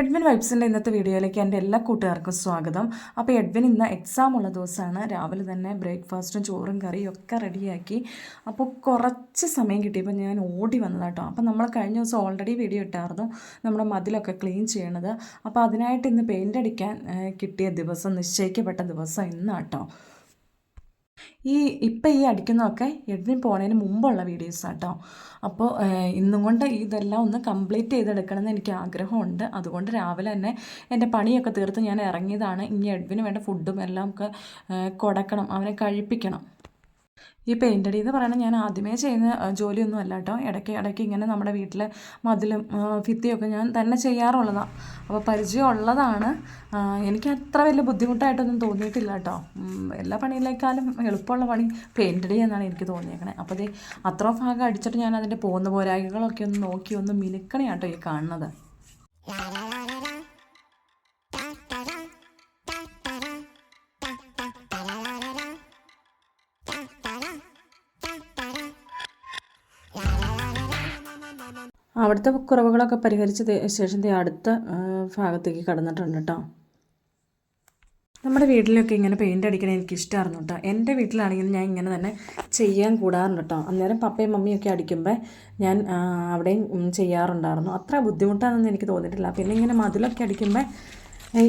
Edwin വൈബ്സിന്റെ ഇന്നത്തെ വീഡിയോയിലേക്ക് എന്റെ എല്ലാ കൂട്ടുകാർക്കും സ്വാഗതം. അപ്പോൾ എഡ്വിൻ ഇന്ന് എക്സാം ഉള്ള ദിവസമാണ്. രാവിലെ തന്നെ ബ്രേക്ക്ഫാസ്റ്റും ചോറും കറിയും ഒക്കെ റെഡിയാക്കി അപ്പോൾ കുറച്ച് സമയം കിട്ടിയപ്പോൾ ഞാൻ ഓടി വന്നതാട്ടോ. അപ്പോൾ നമ്മൾ കഴിഞ്ഞ ദിവസം ഓൾറെഡി വീഡിയോ ഇട്ടായിരുന്നു നമ്മുടെ മതിലൊക്കെ ക്ലീൻ ചെയ്യണത്. അപ്പോൾ അതിനായിട്ട് ഇന്ന് പെയിന്റ് അടിക്കാൻ കിട്ടിയ ദിവസം നിശ്ചയിക്കപ്പെട്ട ദിവസം ഇന്നാട്ടോ. ഈ ഇപ്പം ഈ അടിക്കുന്നതൊക്കെ എഡ്വിൻ പോണതിന് മുമ്പുള്ള വീഡിയോസ് കേട്ടോ അപ്പോൾ ഇന്നും കൊണ്ട് ഇതെല്ലാം ഒന്ന് കംപ്ലീറ്റ് ചെയ്തെടുക്കണം എന്ന് എനിക്ക് ആഗ്രഹമുണ്ട്. അതുകൊണ്ട് രാവിലെ തന്നെ എന്റെ പണിയൊക്കെ തീർത്ത് ഞാൻ ഇറങ്ങിയതാണ്. ഇനി എഡ്വിന് വേണ്ട ഫുഡും എല്ലാം ഒക്കെ കൊടുക്കണം. അവനെ കഴിപ്പിക്കണം. ഈ പെയിന്റ് അടി എന്ന് പറയുന്നത് ഞാൻ ആദ്യമേ ചെയ്യുന്ന ജോലിയൊന്നും അല്ല കേട്ടോ ഇടയ്ക്ക് ഇടയ്ക്ക് ഇങ്ങനെ നമ്മുടെ വീട്ടിലെ മതിലും ഭിത്തിയൊക്കെ ഞാൻ തന്നെ ചെയ്യാറുള്ളതാണ് അപ്പോൾ പരിചയമുള്ളതാണ്. എനിക്ക് അത്ര വലിയ ബുദ്ധിമുട്ടായിട്ടൊന്നും തോന്നിയിട്ടില്ല കേട്ടോ എല്ലാ പണിയിലേക്കാളും എളുപ്പമുള്ള പണി പെയിന്റ് അടി എനിക്ക് തോന്നിയേക്കണേ. അപ്പോൾ ദേ അത്ര ഭാഗം അടിച്ചിട്ട് ഞാൻ അതിന്റെ പോകുന്ന പോരായ്മകളൊക്കെ ഒന്ന് നോക്കി ഒന്ന് മിനുക്കണേ കേട്ടോ ഈ കാണുന്നത്. അവിടുത്തെ കുറവുകളൊക്കെ പരിഹരിച്ച ശേഷം അടുത്ത ഭാഗത്തേക്ക് കടന്നിട്ടുണ്ട് കേട്ടോ. നമ്മുടെ വീട്ടിലൊക്കെ ഇങ്ങനെ പെയിന്റ് അടിക്കണത് എനിക്ക് ഇഷ്ടമായിരുന്നു കേട്ടോ. എന്റെ വീട്ടിലാണെങ്കിൽ ഞാൻ ഇങ്ങനെ തന്നെ ചെയ്യാൻ കൂടാറുണ്ട് കേട്ടോ. അന്നേരം പപ്പയും മമ്മിയൊക്കെ അടിക്കുമ്പോൾ ഞാൻ അവിടെയും ചെയ്യാറുണ്ടായിരുന്നു. അത്ര ബുദ്ധിമുട്ടാണെന്ന് എനിക്ക് തോന്നിയിട്ടില്ല. പിന്നെ ഇങ്ങനെ മതിലൊക്കെ അടിക്കുമ്പോൾ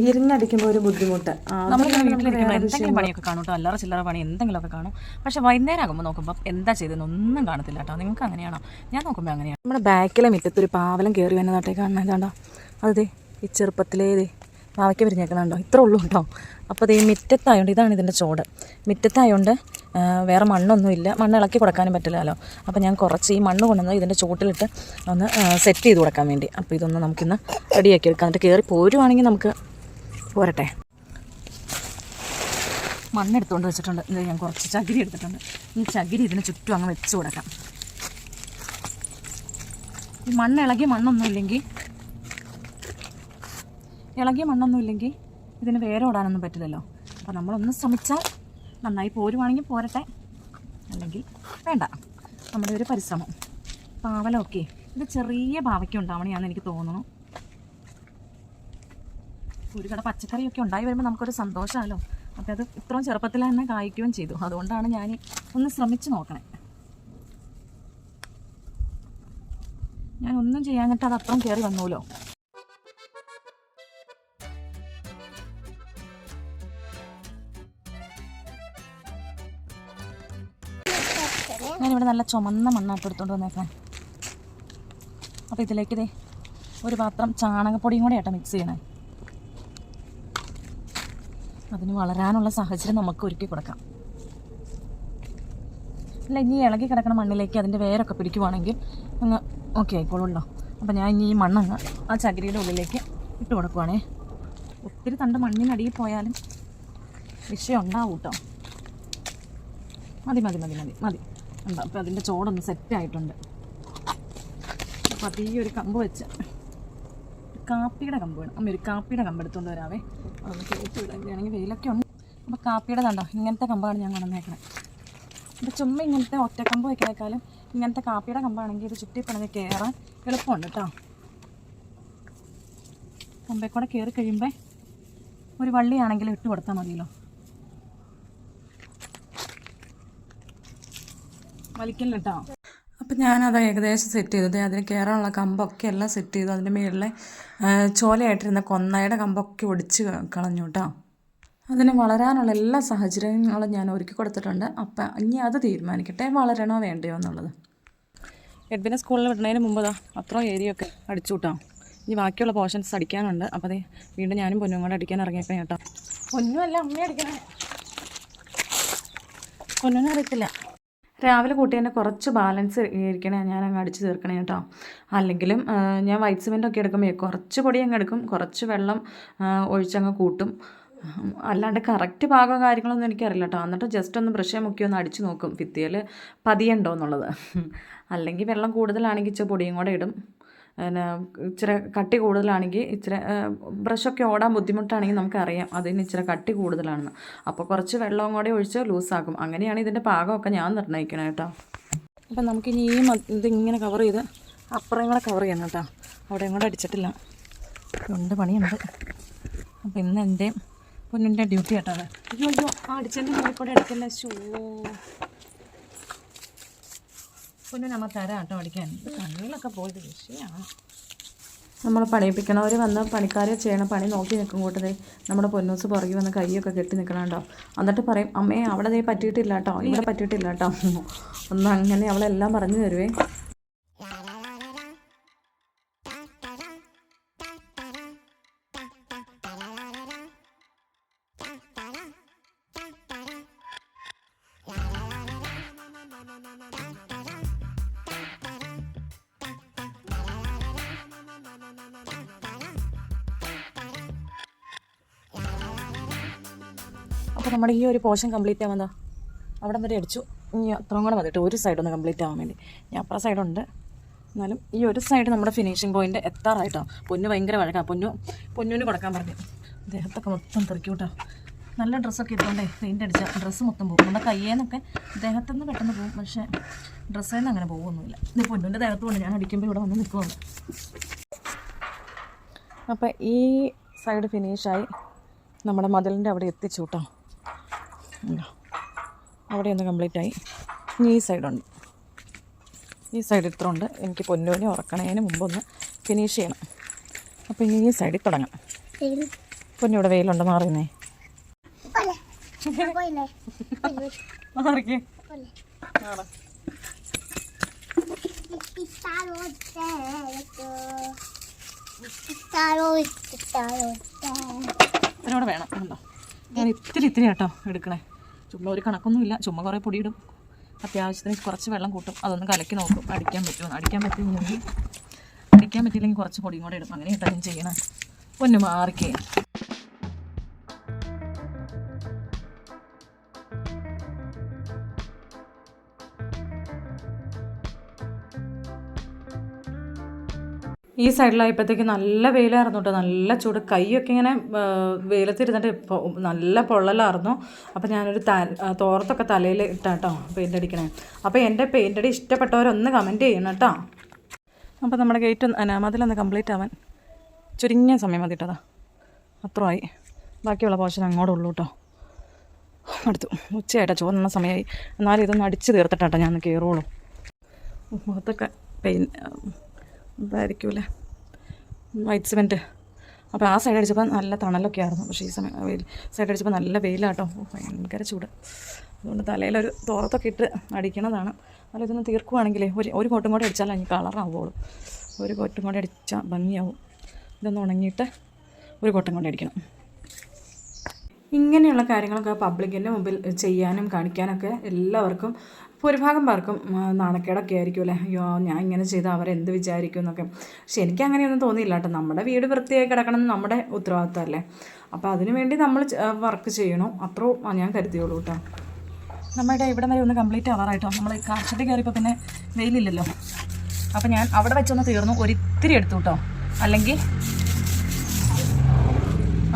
ഇരുന്നടിക്കുമ്പോൾ ഒരു ബുദ്ധിമുട്ട്. നമ്മളിങ്ങനെ വീട്ടിലിരിക്കുമ്പോൾ എന്തെങ്കിലും പണിയൊക്കെ കാണും കേട്ടോ. അല്ലറ ചില്ലറ പണി എന്തെങ്കിലുമൊക്കെ കാണും. പക്ഷെ വൈകുന്നേരം ആകുമ്പോൾ നോക്കുമ്പോൾ എന്താ ചെയ്തതെന്ന് ഒന്നും കാണത്തില്ല കേട്ടോ. നിങ്ങൾക്ക് അങ്ങനെയാണോ? ഞാൻ നോക്കുമ്പോൾ അങ്ങനെയാണ് നമ്മുടെ ബാക്കിലെ മുറ്റത്തൊരു പാവലം കയറി വന്നതാട്ടെ കാണുന്നത് കണ്ടോ? അതെ ഈ ചെറുപ്പത്തിലേ ദേ പാവയ്ക്ക് വിരിഞ്ഞേക്കണുണ്ടോ? ഇത്ര ഉള്ളൂ കേട്ടോ. അപ്പോൾ ഈ മിറ്റത്തായതുകൊണ്ട് ഇതാണ് ഇതിന്റെ ചോട്. മിറ്റത്തായോണ്ട് വേറെ മണ്ണൊന്നുമില്ല. മണ്ണ് ഇളക്കി കൊടുക്കാനും പറ്റില്ലല്ലോ. അപ്പോൾ ഞാൻ കുറച്ച് ഈ മണ്ണ് കൊണ്ടുവന്ന് ഇതിന്റെ ചോട്ടിലിട്ട് ഒന്ന് സെറ്റ് ചെയ്ത് കൊടുക്കാൻ വേണ്ടി. അപ്പോൾ ഇതൊന്ന് നമുക്കിന്ന് റെഡിയാക്കി എടുക്കാം. എന്നിട്ട് കയറി പോരുവാണെങ്കിൽ നമുക്ക് പോരട്ടെ. മണ്ണെടുത്തുകൊണ്ട് വെച്ചിട്ടുണ്ട്. ഇത് ഞാൻ കുറച്ച് ചകിരി എടുത്തിട്ടുണ്ട്. ഈ ചകിരി ഇതിന് ചുറ്റും അങ്ങ് വെച്ച് കൊടുക്കാം. ഈ മണ്ണ് ഇളകി മണ്ണൊന്നും ഇല്ലെങ്കിൽ ഇളകിയ മണ്ണൊന്നും ഇല്ലെങ്കിൽ ഇതിന് ഓടാനൊന്നും പറ്റില്ലല്ലോ. അപ്പോൾ നമ്മളൊന്ന് ശ്രമിച്ചാൽ നന്നായി പോരുവാണെങ്കിൽ പോരട്ടെ. അല്ലെങ്കിൽ വേണ്ട. നമ്മുടെ ഒരു പരിശ്രമം. പാവലമൊക്കെ ഇത് ചെറിയ പാവയ്ക്ക ഉണ്ടാവണമെന്ന് എനിക്ക് തോന്നുന്നു. ഒരു കട പച്ചക്കറിയൊക്കെ ഉണ്ടായി വരുമ്പോൾ നമുക്കൊരു സന്തോഷമല്ലോ അപ്പോൾ അത് ഇത്രയും ചെറുപ്പത്തിൽ തന്നെ കായ്ക്കുകയും ചെയ്തു. അതുകൊണ്ടാണ് ഞാൻ ഒന്ന് ശ്രമിച്ചു നോക്കണേ. ഞാൻ ഒന്നും ചെയ്യാഞ്ഞിട്ട് അത് അത്രയും കയറി വന്നൂലോ? ഞാനിവിടെ നല്ല ചുമന്ന മണ്ണാട്ട് എടുത്തോണ്ട് വന്നേക്കാൻ അപ്പോൾ ഇതിലേക്ക് ഇതേ ഒരു പാത്രം ചാണകപ്പൊടിയും കൂടെ ആട്ടോ മിക്സ് ചെയ്യണേ. അതിന് വളരാനുള്ള സാഹചര്യം നമുക്ക് ഒരുക്കി കൊടുക്കാം. അല്ല ഇനി ഇളകി കിടക്കുന്ന മണ്ണിലേക്ക് അതിന്റെ വേരൊക്കെ പിടിക്കുവാണെങ്കിൽ അങ്ങ് ഓക്കെ ആയിക്കോളുമല്ലോ അപ്പോൾ ഞാൻ ഇനി ഈ മണ്ണങ്ങ് ആ ചകിരിയുടെ ഉള്ളിലേക്ക് ഇട്ട് കൊടുക്കുവാണേ. ഒത്തിരി തണ്ട് മണ്ണിനടിയിൽ പോയാലും വിഷയം ഉണ്ടാവും കേട്ടോ മതി മതി മതി മതി മതി. ഉണ്ടോ അപ്പോൾ അതിന്റെ ചോടൊന്ന് സെറ്റ് ആയിട്ടുണ്ട്. അപ്പോൾ അത് ഈ ഒരു കമ്പ് വെച്ച് കാപ്പിയുടെ കമ്പ് വേണം. അമ്മ ഒരു കാപ്പിയുടെ കമ്പ് എടുത്തുകൊണ്ട് വരാവേ. അതൊന്ന് കയറ്റി വിടാൻ വേണമെങ്കിൽ വെയിലൊക്കെ ഉണ്ട്. അപ്പോൾ കാപ്പിയുടെ കണ്ടോ? ഇങ്ങനത്തെ കമ്പാണ് ഞാൻ കൊണ്ടുവന്നേക്കുന്നത് ഇത് ചുമ്മാ ഇങ്ങനത്തെ ഒറ്റ കമ്പ് വയ്ക്കണേക്കാളും ഇങ്ങനത്തെ കാപ്പിയുടെ കമ്പാണെങ്കിൽ ഇത് ചുറ്റി പിണഞ്ഞ് കയറാൻ എളുപ്പമുണ്ട് കേട്ടോ കമ്പേ കൂടെ കയറി കഴിയുമ്പോൾ ഒരു വള്ളിയാണെങ്കിലും ഇട്ട് കൊടുത്താൽ മതിയല്ലോ. വലിക്കല്ല കേട്ടോ അപ്പം ഞാനത് ഏകദേശം സെറ്റ് ചെയ്തത്. അതിന് കയറാനുള്ള കമ്പൊക്കെ എല്ലാം സെറ്റ് ചെയ്തു. അതിന്റെ മുകളിലെ ചോലയായിട്ടിരുന്ന കൊന്നയുടെ കമ്പൊക്കെ ഒടിച്ച് കളഞ്ഞു കേട്ടോ അതിന് വളരാനുള്ള എല്ലാ സാഹചര്യങ്ങളും ഞാൻ ഒരുക്കി കൊടുത്തിട്ടുണ്ട്. അപ്പം ഇനി അത് തീരുമാനിക്കട്ടെ. വളരണോ വേണ്ടയോ എന്നുള്ളത്. എഡ്വിനെ സ്കൂളിൽ വിടുന്നതിന് മുമ്പ് ദാ അത്രയും ഏരിയൊക്കെ അടിച്ചു കൂട്ടാം ഇനി ബാക്കിയുള്ള പോർഷൻസ് അടിക്കാനുണ്ട്. അപ്പോൾ അതേ വീണ്ടും ഞാനും പൊന്നും കൂടെ അടിക്കാൻ ഇറങ്ങിയപ്പോൾ കേട്ടോ. പൊന്നുമല്ല അമ്മ അടിക്കണേ. പൊന്നിനും അറിയത്തില്ല. രാവിലെ കൂട്ടിയതിന്റെ കുറച്ച് ബാലൻസ് ഇരിക്കണേ ഞാൻ അങ്ങ് അടിച്ച് തീർക്കണേ കേട്ടോ. അല്ലെങ്കിലും ഞാൻ വൈറ്റ് സിമെന്റൊക്കെ എടുക്കുമ്പോൾ കുറച്ച് പൊടി അങ്ങ് എടുക്കും കുറച്ച് വെള്ളം ഒഴിച്ചങ്ങ് കൂട്ടും. അല്ലാണ്ട് കറക്റ്റ് ഭാഗം കാര്യങ്ങളൊന്നും എനിക്കറിയില്ല കേട്ടോ. എന്നിട്ട് ജസ്റ്റ് ഒന്ന് ബ്രഷ് മുക്കി ഒന്ന് അടിച്ച് നോക്കും ഭിത്തിയിൽ പതിയുണ്ടോ എന്നുള്ളത്. അല്ലെങ്കിൽ വെള്ളം കൂടുതലാണെങ്കിൽ ഇച്ചിരി പൊടിയും കൂടെ ഇടും. പിന്നെ ഇച്ചിരി കട്ടി കൂടുതലാണെങ്കിൽ ഇച്ചിരി ബ്രഷൊക്കെ ഓടാൻ ബുദ്ധിമുട്ടാണെങ്കിൽ നമുക്കറിയാം അതിന് ഇച്ചിരി കട്ടി കൂടുതലാണെന്ന്. അപ്പോൾ കുറച്ച് വെള്ളവും കൂടെ ഒഴിച്ച് ലൂസാക്കും. അങ്ങനെയാണ് ഇതിന്റെ പാകമൊക്കെ ഞാൻ നിർണയിക്കണം കേട്ടോ. അപ്പം നമുക്കിനി ഈ ഇതിങ്ങനെ കവർ ചെയ്ത് അപ്പുറം കൂടെ കവർ ചെയ്യണം കേട്ടോ. അവിടെയും കൂടെ അടിച്ചിട്ടില്ല. ഉണ്ട് പണിയുണ്ട്. അപ്പം ഇന്ന് എന്റെ പൊന്നിന്റെ ഡ്യൂട്ടി കേട്ടോ അയ്യോ അയ്യോ ആ അടിച്ചതിന്റെ മുകളിൽ കൂടെ അടിക്കല്ലേ ഷോ പൊന്നു നമ്മൾ തരാം കേട്ടോ അടിക്കാൻ കണ്ണുകളൊക്കെ പോയത് വിഷയമാണ് നമ്മൾ പണിയിപ്പിക്കണവർ വന്ന് പണിക്കാരെ ചെയ്യണ പണി നോക്കി നിൽക്കും കൂട്ടതേ നമ്മുടെ പൊന്നൂസ് പുറകെ വന്ന് കൈയൊക്കെ കെട്ടി നിൽക്കണുണ്ടോ എന്നിട്ട് പറയും അമ്മേ അവിടെ ദേ പറ്റിയിട്ടില്ല കേട്ടോ ഇവിടെ പറ്റിയിട്ടില്ല കേട്ടോ ഒന്ന് അങ്ങനെ അവളെല്ലാം പറഞ്ഞു തരുവേ. അപ്പോൾ നമ്മുടെ ഈ ഒരു പോർഷൻ കംപ്ലീറ്റ് ആവാൻ അവിടെ വരെ അടിച്ചു. ഇനി അത്രയും കൂടെ മതിട്ട് ഒരു സൈഡ് ഒന്ന് കംപ്ലീറ്റ് ആവാൻ വേണ്ടി. ഞാൻ അപ്പുറം സൈഡുണ്ട് എന്നാലും ഈ ഒരു സൈഡ് നമ്മുടെ ഫിനിഷിംഗ് പോയിന്റ് എത്താറായിട്ടോ? പൊന്നു ഭയങ്കര വഴക്കാണ് പൊന്നു പൊന്നുവിന് കൊടുക്കാൻ പറഞ്ഞു. ദേഹത്തൊക്കെ മൊത്തം തെറിക്കൂട്ടോ. നല്ല ഡ്രസ്സൊക്കെ ഇട്ടുകൊണ്ടേ പെയിന്റ് അടിച്ച. ഡ്രസ്സ് മൊത്തം പോകും. നമ്മുടെ കയ്യേന്നൊക്കെ ദേഹത്തു നിന്ന് പെട്ടെന്ന് പോകും. പക്ഷേ ഡ്രസ്സിൽ നിന്ന് അങ്ങനെ പോകുമൊന്നുമില്ല ഇത് പൊന്നുവിന്റെ ദേഹത്ത് കൊണ്ട് ഞാൻ അടിക്കുമ്പോൾ ഇവിടെ വന്ന് നിൽക്കുവാണ് അപ്പോൾ ഈ സൈഡ് ഫിനിഷായി നമ്മുടെ മതിലിന്റെ അവിടെ എത്തിച്ചു കേട്ടോ? അവിടെ ഒന്ന് കംപ്ലീറ്റ് ആയി. ഇനി ഈ സൈഡുണ്ട് ഈ സൈഡ് ഇത്ര ഉണ്ട്. എനിക്ക് പൊന്നുവിനെ ഉറക്കണതിന് മുമ്പൊന്ന് ഫിനിഷ് ചെയ്യണം. അപ്പോൾ ഇനി ഈ സൈഡിൽ തുടങ്ങാം. പൊന്നിവിടെ വെയിലുണ്ട്? മാറുന്നേ മാറിക്കേ. ഇതിനോട് വേണം. ഉണ്ടോ? ഞാൻ ഇത്തിരി ഇത്തിരി കേട്ടോ എടുക്കണേ. ചുമ്മാ ഒരു കണക്കൊന്നുമില്ല. ചുമ്മാ കുറേ പൊടിയിടും. അത്യാവശ്യത്തിന് കുറച്ച് വെള്ളം കൂട്ടും. അതൊന്ന് കലക്കി നോക്കും. അടിക്കാൻ പറ്റുമോ അടിക്കാൻ പറ്റില്ലെങ്കിൽ അടിക്കാൻ പറ്റിയില്ലെങ്കിൽ കുറച്ച് പൊടിയും കൂടെ ഇടും. അങ്ങനെ ഇട്ടാലും ചെയ്യണം. ഒന്ന് മാറിക്കേ. ഈ സൈഡിലായപ്പോഴത്തേക്ക് നല്ല വെയിലായിരുന്നു കേട്ടോ നല്ല ചൂട്. കൈയൊക്കെ ഇങ്ങനെ വെയിലത്തിരുന്നിട്ട് ഇപ്പോൾ നല്ല പൊള്ളലായിരുന്നു. അപ്പോൾ ഞാനൊരു ത തോർത്തൊക്കെ തലയിൽ ഇട്ടാട്ടോ പെയിന്റ് അടിക്കണേ. അപ്പോൾ എന്റെ പെയിന്റ് അടി ഇഷ്ടപ്പെട്ടവരൊന്ന് കമന്റ് ചെയ്യണം കേട്ടോ അപ്പോൾ നമ്മുടെ ഗേറ്റ് അനാമതിലൊന്ന് കംപ്ലീറ്റ് ആവാൻ ചുരുങ്ങിയ സമയം മതി കേട്ടോ അത്രമായി ബാക്കിയുള്ള പോഷൻ അങ്ങോട്ട് ഉള്ളൂ കേട്ടോ അടുത്തു ഉച്ചയായിട്ടാ ചോറുന്ന സമയമായി എന്നാലും ഇതൊന്ന് അടിച്ച് തീർത്തിട്ടാട്ടോ ഞാൻ കയറുള്ളൂ മുഖത്തൊക്കെ പെയിൻ ഇതായിരിക്കൂലേ വൈറ്റ് സിമെന്റ് അപ്പോൾ ആ സൈഡ് അടിച്ചപ്പോൾ നല്ല തണലൊക്കെ ആയിരുന്നു. പക്ഷേ ഈ സമയം വെയിൽ സൈഡ് അടിച്ചപ്പോൾ നല്ല വെയിലാട്ടോ. ഭയങ്കര ചൂട്. അതുകൊണ്ട് തലയിലൊരു തോർത്തൊക്കെ ഇട്ട് അടിക്കണതാണ്. അല്ല ഇതൊന്ന് തീർക്കുവാണെങ്കിൽ ഒരു ഒരു കോട്ടും കൂടെ അടിച്ചാൽ അതിന് കളറാവുള്ളൂ. ഒരു കോട്ടും കൂടെ അടിച്ചാൽ ഭംഗിയാവും. ഇതൊന്ന് ഉണങ്ങിയിട്ട് ഒരു കോട്ടും കൊണ്ട് അടിക്കണം. ഇങ്ങനെയുള്ള കാര്യങ്ങളൊക്കെ പബ്ലിക്കിന്റെ മുമ്പിൽ ചെയ്യാനും കാണിക്കാനൊക്കെ എല്ലാവർക്കും ഭൂരിഭാഗം പേർക്കും നാണക്കേടൊക്കെ ആയിരിക്കും അല്ലേ? അയ്യോ ഞാൻ ഇങ്ങനെ ചെയ്താൽ അവരെന്ത് വിചാരിക്കും എന്നൊക്കെ. പക്ഷെ എനിക്ക് അങ്ങനെയൊന്നും തോന്നിയില്ല കേട്ടോ. നമ്മുടെ വീട് വൃത്തിയായി കിടക്കണം നമ്മുടെ ഉത്തരവാദിത്തമല്ലേ അപ്പോൾ അതിനു വേണ്ടി നമ്മൾ വർക്ക് ചെയ്യണം. അത്രയും ഞാൻ കരുതിയുള്ളൂ കേട്ടോ. നമ്മുടെ ഇവിടെ വരെ ഒന്ന് കംപ്ലീറ്റ് ആവാറായിട്ടോ? നമ്മൾ കാർഷത്തിൽ കയറിയപ്പോൾ പിന്നെ വെയിലില്ലല്ലോ. അപ്പോൾ ഞാൻ അവിടെ വെച്ചൊന്ന് തീർന്നു. ഒരിത്തിരി എടുത്തു കേട്ടോ. അല്ലെങ്കിൽ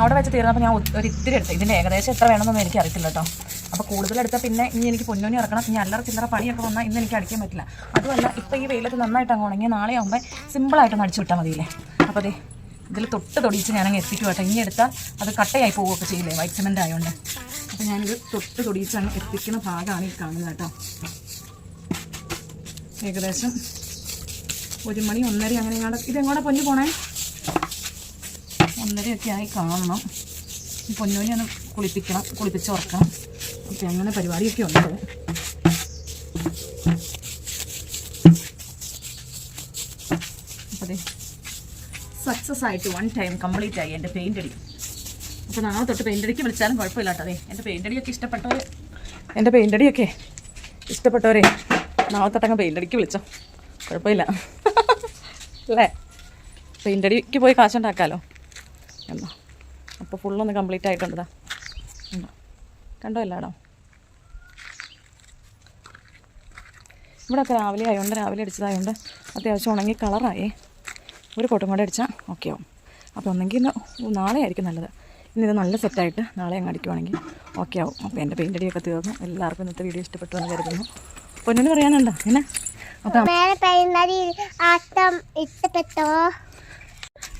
അവിടെ വെച്ച് തീർന്നപ്പോൾ ഞാൻ ഒരിത്തിരി എടുത്തു. ഇതിന്റെ ഏകദേശം എത്ര വേണമെന്നൊന്നും എനിക്ക് അറിയത്തില്ല കേട്ടോ. അപ്പോൾ കൂടുതൽ എടുത്താൽ പിന്നെ ഇനി എനിക്ക് പൊന്നോണി ഇറക്കണം. ഇനി അല്ലറ ചില്ലറ പണിയൊക്കെ വന്നാൽ ഇന്ന് എനിക്ക് അടിക്കാൻ പറ്റില്ല. അതുമല്ല ഇപ്പോൾ ഈ വെയിലത്ത് നന്നായിട്ട് അങ്ങ് ഉണങ്ങി നാളെ ആകുമ്പോൾ സിമ്പിളായിട്ടൊന്ന് അടിച്ചു വിട്ടാൽ മതിയില്ലേ? അപ്പോൾ അതെ ഇതിൽ തൊട്ട് തൊടിയിച്ച് ഞാനങ്ങ് എത്തിക്കും കേട്ടോ. ഇനി എടുത്താൽ അത് കട്ടയായി പോവുകയൊക്കെ ചെയ്യില്ലേ? വൈറ്റ് സിമെന്റ് ആയതുകൊണ്ട് അപ്പോൾ ഞാനിത് തൊട്ട് തൊടിയിച്ച് അങ്ങ് എത്തിക്കുന്ന ഭാഗമാണ് ഈ കാണുന്നത് കേട്ടോ. ഏകദേശം ഒരു മണി ഒന്നര അങ്ങനെ ഇത് ഇതെങ്ങോട്ടാ പൊന്നു പോണേ? ഒന്നരയൊക്കെ ആയി കാണണം. പൊന്നൂനെ ഒന്ന് കുളിപ്പിക്കണം കുളിപ്പിച്ച് ഉറക്കണം. അപ്പം അങ്ങനെ പരിപാടിയൊക്കെ ഉണ്ട്. അതെ സക്സസ് ആയിട്ട് വൺ ടൈം കംപ്ലീറ്റ് ആയി എന്റെ പെയിന്റ് അടി. അപ്പോൾ നാളെ തൊട്ട് പെയിന്റ് അടിക്ക് വിളിച്ചാലും കുഴപ്പമില്ല അതെ എന്റെ പെയിന്റ് അടിയൊക്കെ ഇഷ്ടപ്പെട്ടവർ എന്റെ പെയിന്റ് അടിയൊക്കെ ഇഷ്ടപ്പെട്ടവരെ നാളെ തൊട്ടങ്ങ് പെയിന്റ് അടിക്ക് വിളിച്ചോ. കുഴപ്പമില്ല. അല്ലേ? പെയിന്റ് അടിക്ക് പോയി കാശുണ്ടാക്കാമല്ലോ എന്നാ. അപ്പോൾ ഫുള്ളൊന്ന് കംപ്ലീറ്റ് ആയിട്ടുണ്ടതാ കണ്ടോ എല്ലാടോ? ഇവിടെയൊക്കെ രാവിലെ ആയതുകൊണ്ട് രാവിലെ അടിച്ചതായതുകൊണ്ട് അത്യാവശ്യം ഉണങ്ങി കളറായി. ഒരു കോട്ടും കൂടെ അടിച്ചാൽ ഓക്കെ ആവും. അപ്പോൾ ഒന്നെങ്കിൽ ഇന്ന് നാളെ ആയിരിക്കും നല്ലത്. ഇന്നിത് നല്ല സെറ്റായിട്ട് നാളെ അങ്ങ് അടിക്കുവാണെങ്കിൽ ഓക്കെ ആവും. അപ്പോൾ എന്റെ പെയിന്റ് അടിയൊക്കെ തീർന്നു. എല്ലാവർക്കും ഇന്നത്തെ വീഡിയോ ഇഷ്ടപ്പെട്ടു എന്ന് കരുതുന്നു. പൊന്നിന് പറയാനുണ്ടോ? എന്നാ? ആട്ടം ഇഷ്ടപ്പെട്ടോ?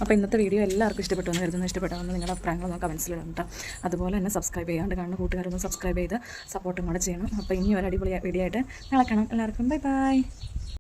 അപ്പോൾ ഇന്നത്തെ വീഡിയോ എല്ലാവർക്കും ഇഷ്ടപ്പെട്ടു എന്ന് കരുതുന്നു. ഇഷ്ടപ്പെട്ടാണെന്ന് നിങ്ങളുടെ അഭിപ്രായങ്ങൾ നമുക്ക് കമൻസിലിടാം കേട്ടോ അതുപോലെ തന്നെ സബ്സ്ക്രൈബ് ചെയ്യാണ്ട് കാണുന്ന കൂട്ടുകാരൊന്ന് സബ്സ്ക്രൈബ് ചെയ്ത് സപ്പോർട്ടും കൂടെ ചെയ്യണം. അപ്പോൾ ഇനി ഒരു അടിപൊളി വീഡിയോ ആയിട്ട് നാളെ കാണാം. എല്ലാവർക്കും ബൈ ബൈ